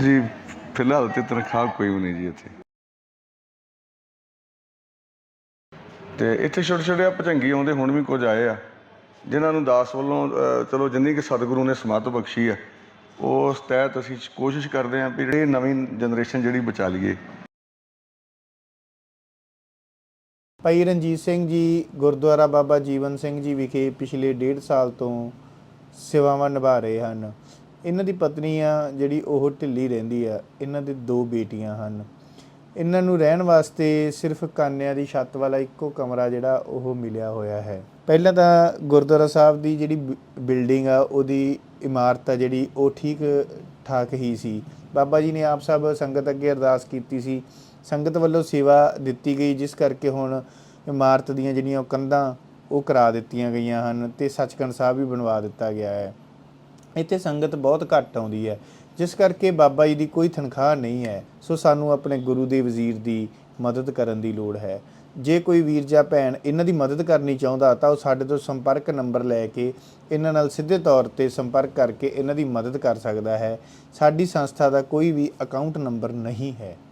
ਜੀ, ਫਿਲਹਾਲ ਤੇ ਤਨਖਾਹ ਕੋਈ ਵੀ ਨਹੀਂ ਜੀ ਇੱਥੇ। ਤੇ ਇੱਥੇ ਛੋਟੇ ਛੋਟੇ ਆ ਭਜੰਗੀ ਆਉਂਦੇ, ਹੁਣ ਵੀ ਕੁਝ ਆਏ ਆ, ਜਿਨ੍ਹਾਂ ਨੂੰ ਦਾਸ ਵੱਲੋਂ ਚਲੋ ਜਿੰਨੀ ਕਿ ਸਤਿਗੁਰੂ ਨੇ ਸਮੱਤ ਬਖਸ਼ੀ ਆ, ਉਸ ਤਹਿਤ ਅਸੀਂ ਕੋਸ਼ਿਸ਼ ਕਰਦੇ ਹਾਂ ਵੀ ਜਿਹੜੀ ਨਵੀਂ ਜਨਰੇਸ਼ਨ ਜਿਹੜੀ ਬਚਾ ਲਈਏ। ਭਾਈ ਰਣਜੀਤ ਸਿੰਘ ਜੀ, ਗੁਰਦੁਆਰਾ ਬਾਬਾ ਜੀਵਨ ਸਿੰਘ ਜੀ ਵਿਖੇ ਪਿਛਲੇ ਡੇਢ ਸਾਲ ਤੋਂ ਸੇਵਾਵਾਂ ਨਿਭਾ ਰਹੇ ਹਨ। ਇਹਨਾਂ ਦੀ ਪਤਨੀ ਆ, ਜਿਹੜੀ ਉਹ ਢਿੱਲੀ ਰਹਿੰਦੀ ਆ, ਇਹਨਾਂ ਦੇ ਦੋ ਬੇਟੀਆਂ ਹਨ। ਇਹਨਾਂ ਨੂੰ ਰਹਿਣ ਵਾਸਤੇ ਸਿਰਫ ਕਾਨਿਆਂ ਦੀ ਛੱਤ ਵਾਲਾ ਇੱਕੋ ਕਮਰਾ ਜਿਹੜਾ ਉਹ ਮਿਲਿਆ ਹੋਇਆ ਹੈ। ਪਹਿਲਾਂ ਤਾਂ ਗੁਰਦੁਆਰਾ ਸਾਹਿਬ ਦੀ ਜਿਹੜੀ ਬਿ- ਬਿਲਡਿੰਗ ਆ, ਉਹਦੀ ਇਮਾਰਤ ਆ ਜਿਹੜੀ, ਉਹ ਠੀਕ ਠਾਕ ਹੀ ਸੀ। ਬਾਬਾ ਜੀ ਨੇ ਆਪ ਸਭ ਸੰਗਤ ਅੱਗੇ ਅਰਦਾਸ ਕੀਤੀ ਸੀ। ਸੰਗਤ ਵੱਲੋਂ ਸੇਵਾ ਦਿੱਤੀ ਗਈ, ਜਿਸ ਕਰਕੇ ਹੁਣ ਇਮਾਰਤ ਦੀਆਂ ਜਿਹੜੀਆਂ ਉਹ ਕੰਧਾਂ, ਉਹ ਕਰਾ ਦਿੱਤੀਆਂ ਗਈਆਂ ਹਨ ਤੇ ਸੱਚਖੰਡ ਸਾਹਿਬ ਵੀ ਬਣਵਾ ਦਿੱਤਾ ਗਿਆ ਹੈ। ਇੱਥੇ ਸੰਗਤ ਬਹੁਤ ਘੱਟ ਆਉਂਦੀ ਹੈ, ਜਿਸ ਕਰਕੇ ਬਾਬਾ ਜੀ ਦੀ ਕੋਈ ਤਨਖਾਹ ਨਹੀਂ ਹੈ। ਸੋ ਸਾਨੂੰ ਆਪਣੇ ਗੁਰੂ ਦੇ ਵਜ਼ੀਰ ਦੀ ਮਦਦ ਕਰਨ ਦੀ ਲੋੜ ਹੈ। ਜੇ ਕੋਈ ਵੀਰ ਜਾਂ ਭੈਣ ਇਹਨਾਂ ਦੀ ਮਦਦ ਕਰਨੀ ਚਾਹੁੰਦਾ ਤਾਂ ਉਹ ਸਾਡੇ ਤੋਂ ਸੰਪਰਕ ਨੰਬਰ ਲੈ ਕੇ ਇਹਨਾਂ ਨਾਲ ਸਿੱਧੇ ਤੌਰ ਤੇ ਸੰਪਰਕ ਕਰਕੇ ਇਹਨਾਂ ਦੀ ਮਦਦ ਕਰ ਸਕਦਾ ਹੈ। ਸਾਡੀ ਸੰਸਥਾ ਦਾ ਕੋਈ ਵੀ ਅਕਾਊਂਟ ਨੰਬਰ ਨਹੀਂ ਹੈ।